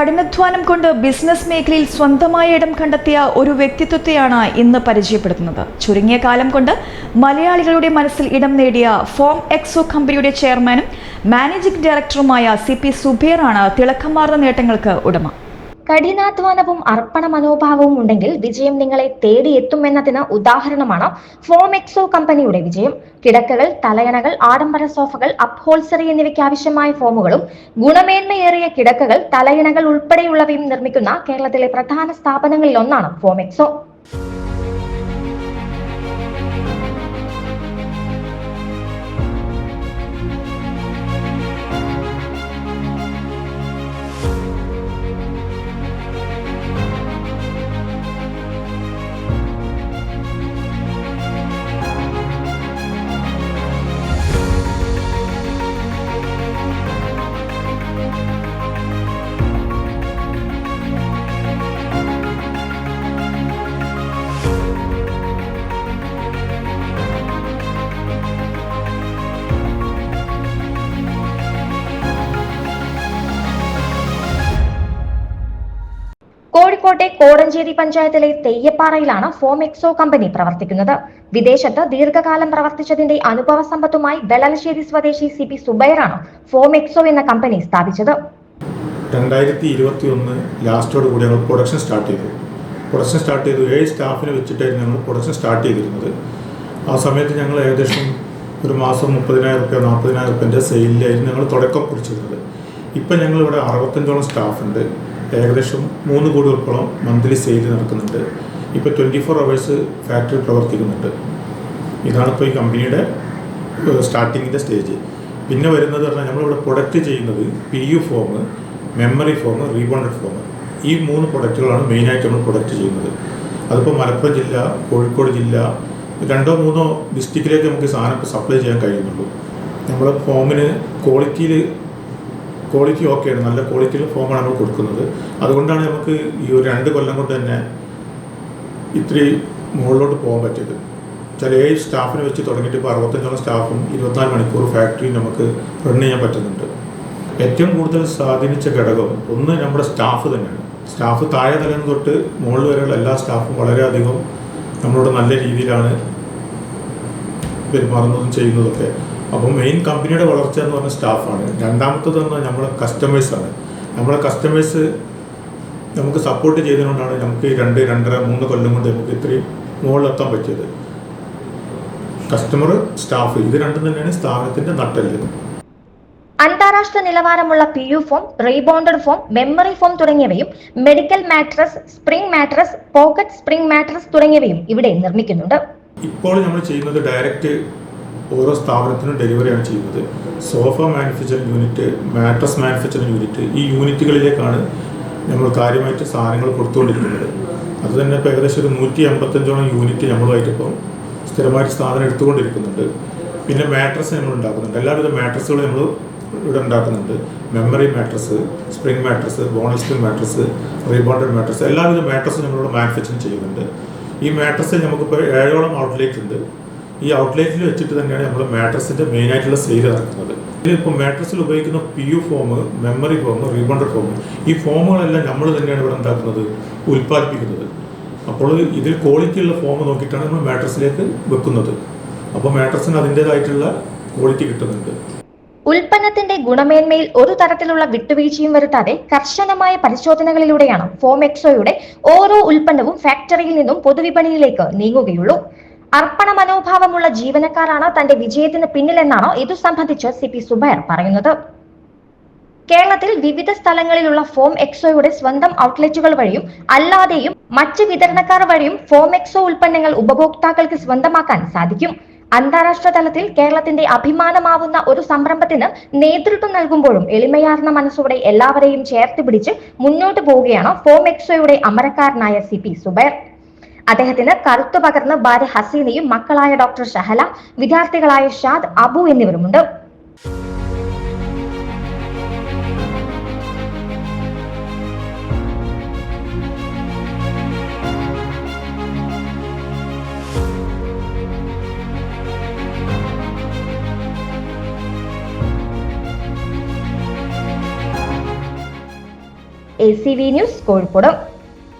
കഠിനാധ്വാനം കൊണ്ട് ബിസിനസ് മേഖലയിൽ സ്വന്തമായ ഇടം കണ്ടെത്തിയ ഒരു വ്യക്തിത്വത്തെയാണ് ഇന്ന് പരിചയപ്പെടുത്തുന്നത്. ചുരുങ്ങിയ കാലം കൊണ്ട് മലയാളികളുടെ മനസ്സിൽ ഇടം നേടിയ ഫോം എക്സോ കമ്പനിയുടെ ചെയർമാനും മാനേജിംഗ് ഡയറക്ടറുമായ സി പി സുബേറാണ് തിളക്കമാർന്ന നേട്ടങ്ങൾക്ക് ഉടമ. കഠിനാധ്വാനവും അർപ്പണ മനോഭാവവും ഉണ്ടെങ്കിൽ വിജയം നിങ്ങളെ തേടിയെത്തുമെന്നതിന് ഉദാഹരണമാണ് ഫോം എക്സോ കമ്പനിയുടെ വിജയം. കിടക്കകൾ തലയണകൾ ആഡംബര സോഫകൾ അപ്ഹോൾസറി എന്നിവയ്ക്ക് ആവശ്യമായ ഫോമുകളും ഗുണമേന്മയേറിയ കിടക്കകൾ തലയണകൾ ഉൾപ്പെടെയുള്ളവയും നിർമ്മിക്കുന്ന കേരളത്തിലെ പ്രധാന സ്ഥാപനങ്ങളിൽ ഒന്നാണ് ഫോം കോഴിക്കോട്ടെ കോടഞ്ചേരി പഞ്ചായത്തിലെ തെയ്യപ്പാറയിലാണ് ഫോം എക്സോ കമ്പനി പ്രവർത്തിക്കുന്നത്. വിദേശത്ത് ദീർഘകാലം പ്രവർത്തിച്ചതിന്റെ അനുഭവ സമ്പത്തുമായി വെള്ളലശ്ശേരി സ്വദേശി സി പി സുബൈറാണ് ഫോം എക്സോ എന്ന കമ്പനി സ്ഥാപിച്ചത്. രണ്ടായിരത്തി ഇരുപത്തി ഒന്ന് ലാസ്റ്റോട് കൂടി ഞങ്ങൾ പ്രൊഡക്ഷൻ സ്റ്റാർട്ട് ചെയ്തു. പ്രൊഡക്ഷൻ സ്റ്റാർട്ട് ചെയ്തു. ഏഴ് സ്റ്റാഫിനെ വെച്ചിട്ടായിരുന്നു ഞങ്ങൾ പ്രൊഡക്ഷൻ സ്റ്റാർട്ട് ചെയ്തിരുന്നത്. ആ സമയത്ത് ഞങ്ങൾ ഏകദേശം ഒരു മാസം മുപ്പതിനായിരം റുപ്യ നാൽപ്പതിനായിരം റുപ്യന്റെ സെയിലിലായിരുന്നു ഞങ്ങൾ തുടക്കം കുറിച്ചിരുന്നത്. ഇപ്പം ഞങ്ങളിവിടെ അറുപത്തഞ്ചോളം സ്റ്റാഫുണ്ട് ഏകദേശം മൂന്ന് കോടി ഉൾപ്പെടെ മന്ത്ലി സെയിൽ നടക്കുന്നുണ്ട്. ഇപ്പോൾ ട്വന്റി ഫോർ അവേഴ്സ് ഫാക്ടറി പ്രവർത്തിക്കുന്നുണ്ട്. ഇതാണ് ഇപ്പോൾ ഈ കമ്പനിയുടെ സ്റ്റാർട്ടിങ്ങിന്റെ സ്റ്റേജ് പിന്നെ വരുന്നത് പറഞ്ഞാൽ നമ്മളിവിടെ പ്രൊഡക്റ്റ് ചെയ്യുന്നത് P U foam memory foam rebonded foam ഈ മൂന്ന് പ്രൊഡക്റ്റുകളാണ് മെയിനായിട്ട് നമ്മൾ പ്രൊഡക്റ്റ് ചെയ്യുന്നത്. അതിപ്പോൾ മലപ്പുറം ജില്ല കോഴിക്കോട് ജില്ല രണ്ടോ മൂന്നോ ഡിസ്ട്രിക്റ്റിലേക്ക് നമുക്ക് സാധനം സപ്ലൈ ചെയ്യാൻ കഴിയുന്നുള്ളൂ. നമ്മൾ ഫോമിന് ക്വാളിറ്റിയിൽ ക്വാളിറ്റി ഓക്കെയാണ് നല്ല ക്വാളിറ്റിയിൽ ഫോമാണ് നമ്മൾ കൊടുക്കുന്നത്. അതുകൊണ്ടാണ് നമുക്ക് ഈ ഒരു രണ്ട് കൊല്ലം കൊണ്ട് തന്നെ ഇത്തിരി മുകളിലോട്ട് പോകാൻ പറ്റിയത്. ചില ഏഴ് സ്റ്റാഫിനെ വെച്ച് തുടങ്ങിയിട്ട് ഇപ്പോൾ അറുപത്തഞ്ചോളം സ്റ്റാഫും ഇരുപത്തിനാല് മണിക്കൂർ ഫാക്ടറി നമുക്ക് റൺ ചെയ്യാൻ പറ്റുന്നുണ്ട്. ഏറ്റവും കൂടുതൽ സ്വാധീനിച്ച ഘടകം ഒന്ന് നമ്മുടെ സ്റ്റാഫ് തന്നെയാണ്. സ്റ്റാഫ് താഴെ തലം തൊട്ട് മുകളിൽ വരെയുള്ള എല്ലാ സ്റ്റാഫും വളരെയധികം നമ്മളോട് നല്ല രീതിയിലാണ് പെരുമാറുന്നതും ചെയ്യുന്നതൊക്കെ അപ്പോൾ മെയിൻ കമ്പനിയുടെ വളർച്ച എന്ന് പറഞ്ഞ സ്റ്റാഫാണ് രണ്ടാമത്തത് പറഞ്ഞാൽ നമ്മളെ കസ്റ്റമേഴ്സാണ് നമ്മളെ കസ്റ്റമേഴ്സ് നമുക്ക് സപ്പോർട്ട് ചെയ്തതുകൊണ്ടാണ് നമുക്ക് രണ്ട് രണ്ടര മൂന്ന് കൊല്ലം കൊണ്ട് നമുക്ക് ഇത്രയും മുകളിലെത്താൻ പറ്റിയത്. കസ്റ്റമർ സ്റ്റാഫ് ഇത് രണ്ടും തന്നെയാണ് സ്ഥാപനത്തിന്റെ നട്ടെല്ല്. അന്താരാഷ്ട്ര നിലവാരമുള്ള P U foam rebonded foam memory foam തുടങ്ങിയവയും medical mattress spring mattress pocket spring mattress തുടങ്ങിയവയും ഇവിടെ നിർമ്മിക്കുന്നുണ്ട്. ഇപ്പോൾ നമ്മൾ ചെയ്യുന്നത് ഡയറക്റ്റ് ഓരോ സ്ഥാപനത്തിനും ഡെലിവറിയാണ് ചെയ്യുന്നത്. Sofa manufacturing unit mattress manufacturing unit ഈ യൂണിറ്റുകളിലേക്കാണ് നമ്മൾ കാര്യമായിട്ട് സാധനങ്ങൾ കൊടുത്തുകൊണ്ടിരിക്കുന്നത്. അത് തന്നെ ഇപ്പോൾ ഏകദേശം ഒരു നൂറ്റി അമ്പത്തഞ്ചോളം യൂണിറ്റ് നമ്മളുമായിട്ട് ഇപ്പം സ്ഥിരമായിട്ട് സാധനം എടുത്തുകൊണ്ടിരിക്കുന്നുണ്ട്. പിന്നെ മാട്രസ് നമ്മൾ ഉണ്ടാക്കുന്നുണ്ട്. എല്ലാവിധ മാട്രസുകളും നമ്മൾ ഇവിടെ ഉണ്ടാക്കുന്നുണ്ട്. Memory mattress spring mattress bonus spring mattress rebonded mattress എല്ലാവിധ മാട്രസും നമ്മളിവിടെ മാനുഫാക്ചറിങ് ചെയ്യുന്നുണ്ട്. ഈ മാട്രസ് നമുക്കിപ്പോൾ ഏഴോളം ഔട്ട്ലേറ്റ് ഉണ്ട്. ഈ ഔട്ട്ലെറ്റിൽ വെച്ചിട്ട് തന്നെയാണ് നമ്മൾ മാട്രസിന്റെ മെയിൻ ആയിട്ടുള്ള സെയിൽ നടക്കുന്നത് ഇതിലിപ്പോൾ മാട്രസിൽ ഉപയോഗിക്കുന്ന P U foam memory foam rebonded foam ഈ ഫോമുകളെല്ലാം നമ്മൾ തന്നെയാണ് ഇവിടെ ഉണ്ടാക്കുന്നത് ഉൽപ്പാദിപ്പിക്കുന്നത്. അപ്പോൾ ഇതിൽ ക്വാളിറ്റിയുള്ള ഫോം നോക്കിയിട്ടാണ് നമ്മൾ മാട്രസിലേക്ക് വെക്കുന്നത്. അപ്പോൾ മാട്രസിന് അതിന്റെതായിട്ടുള്ള ക്വാളിറ്റി കിട്ടുന്നുണ്ട്. ഉൽപ്പന്നത്തിന്റെ ഗുണമേന്മയിൽ ഒരു തരത്തിലുള്ള വിട്ടുവീഴ്ചയും വരുത്താതെ കർശനമായ പരിശോധനകളിലൂടെയാണ് ഫോം എക്സോയുടെ ഓരോ ഉൽപ്പന്നവും ഫാക്ടറിയിൽ നിന്നും പൊതുവിപണിയിലേക്ക് നീങ്ങുകയുള്ളൂ. അർപ്പണ മനോഭാവമുള്ള ജീവനക്കാരാണ് തന്റെ വിജയത്തിന് പിന്നിലെന്നാണ് ഇതു സംബന്ധിച്ച് സി പി സുബൈർ പറയുന്നത്. കേരളത്തിൽ വിവിധ സ്ഥലങ്ങളിലുള്ള ഫോം എക്സോയുടെ സ്വന്തം ഔട്ട്ലെറ്റുകൾ വഴിയും അല്ലാതെയും മറ്റ് വിതരണക്കാർ വഴിയും ഫോം എക്സോ ഉൽപ്പന്നങ്ങൾ ഉപഭോക്താക്കൾക്ക് സ്വന്തമാക്കാൻ സാധിക്കും. അന്താരാഷ്ട്ര തലത്തിൽ കേരളത്തിന്റെ അഭിമാനമാവുന്ന ഒരു സംരംഭത്തിന് നേതൃത്വം നൽകുമ്പോഴും എളിമയാർന്ന മനസ്സോടെ എല്ലാവരെയും ചേർത്ത് പിടിച്ച് മുന്നോട്ട് പോവുകയാണ് ഫോം എക്സോയുടെ അമരക്കാരനായ സി പി സുബൈർ. അദ്ദേഹത്തിന് കറുത്തു പകർന്ന് ഭാര്യ ഹസീനയും മക്കളായ ഡോക്ടർ ഷഹല വിദ്യാർത്ഥികളായ Shad Abu എന്നിവരുമുണ്ട്. A C V news Kozhikode.